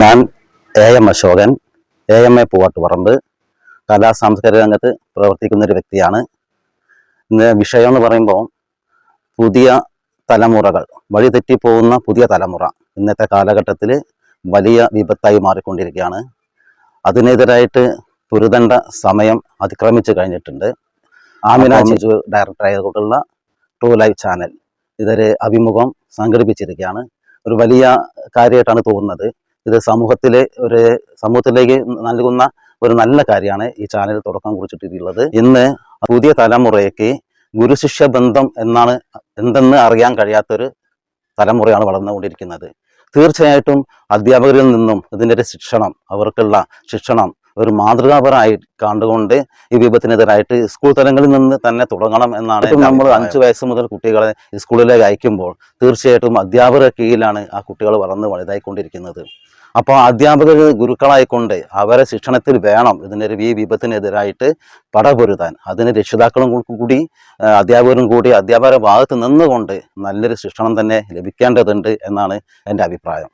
ഞാൻ A M Ashokan. A M A Poovattuparamba. കലാ സാംസ്കാരിക രംഗത്ത് പ്രവർത്തിക്കുന്ന ഒരു വ്യക്തിയാണ്. ഇന്ന് വിഷയം എന്ന് പറയുമ്പോൾ പുതിയ തലമുറകൾ വഴിതെറ്റിപ്പോകുന്ന പുതിയ തലമുറ ഇന്നത്തെ കാലഘട്ടത്തിൽ വലിയ വിപത്തായി മാറിക്കൊണ്ടിരിക്കുകയാണ്. അതിനെതിരായിട്ട് പുരുതണ്ട സമയം അതിക്രമിച്ചു കഴിഞ്ഞിട്ടുണ്ട്. ആമിന ചിജു ഡയറക്ടർ ആയതുകൊണ്ടുള്ള ട്രൂ ലൈവ് ചാനൽ ഇതൊരു അഭിമുഖം സംഘടിപ്പിച്ചിരിക്കുകയാണ്. ഒരു വലിയ കാര്യമായിട്ടാണ് തോന്നുന്നത്. ഇത് സമൂഹത്തിലെ ഒരു സമൂഹത്തിലേക്ക് നൽകുന്ന ഒരു നല്ല കാര്യമാണ് ഈ ചാനൽ തുടക്കം കുറിച്ചിട്ടുള്ളത് ഇന്ന് പുതിയ തലമുറയ്ക്ക് ഗുരുശിഷ്യ ബന്ധം എന്നാണ് എന്തെന്ന് അറിയാൻ കഴിയാത്തൊരു തലമുറയാണ് വളർന്നുകൊണ്ടിരിക്കുന്നത്. തീർച്ചയായിട്ടും അധ്യാപകരിൽ നിന്നും ഇതിന്റെ ശിക്ഷണം അവർക്കുള്ള ശിക്ഷണം ഒരു മാതൃകാപരമായി കണ്ടുകൊണ്ട് ഈ വിപത്തിനെതിരായിട്ട് സ്കൂൾ തലങ്ങളിൽ നിന്ന് തന്നെ തുടങ്ങണം എന്നാണ് നമ്മൾ അഞ്ചു വയസ്സ് മുതൽ കുട്ടികളെ സ്കൂളിലേക്ക് അയക്കുമ്പോൾ തീർച്ചയായിട്ടും അധ്യാപകരുടെ കീഴിലാണ് ആ കുട്ടികൾ വളർന്ന് വലുതായിക്കൊണ്ടിരിക്കുന്നത്. അപ്പോൾ അധ്യാപകർ ഗുരുക്കളായിക്കൊണ്ട് അവരെ ശിക്ഷണത്തിൽ വേണം ഇതിന്റെ ഒരു ഈ വിപത്തിനെതിരായിട്ട് പടപൊരുതാൻ. അതിന് രക്ഷിതാക്കളും കൂടി അധ്യാപകരും കൂടി അധ്യാപകരുടെ ഭാഗത്ത് നിന്നുകൊണ്ട് നല്ലൊരു ശിക്ഷണം തന്നെ ലഭിക്കേണ്ടതുണ്ട് എന്നാണ് എന്റെ അഭിപ്രായം.